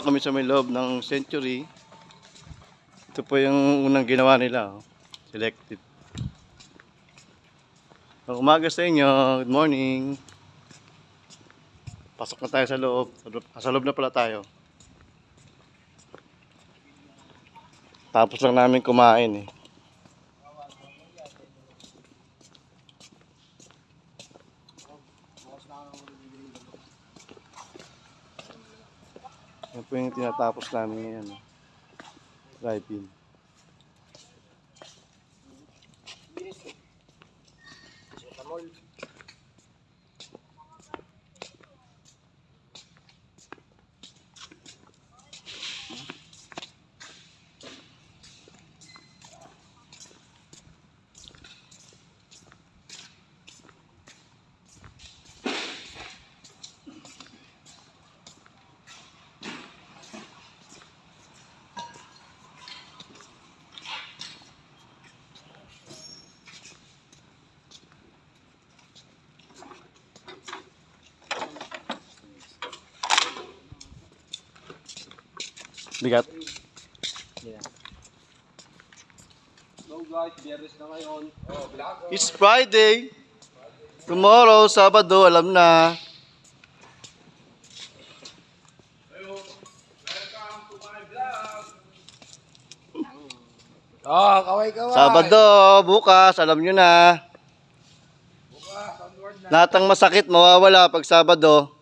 kami sa may loob ng Century. Ito po yung unang ginawa nila. Oh. Selective. Ang umaga sa inyo. Good morning. Pasok na tayo. Sa loob, sa loob na pala tayo. Tapos lang namin kumain eh. Yan po yung tinatapos namin ngayon. Drive-in. Bigat. Hello guys, biyernes na ngayon. Oh, vlog. It's Friday. Tomorrow, Sabado, alam na. Oh, kaway kaway. Sabado, bukas, alam nyo na. Bukas, onward na. Lahat ng masakit mawawala pag Sabado.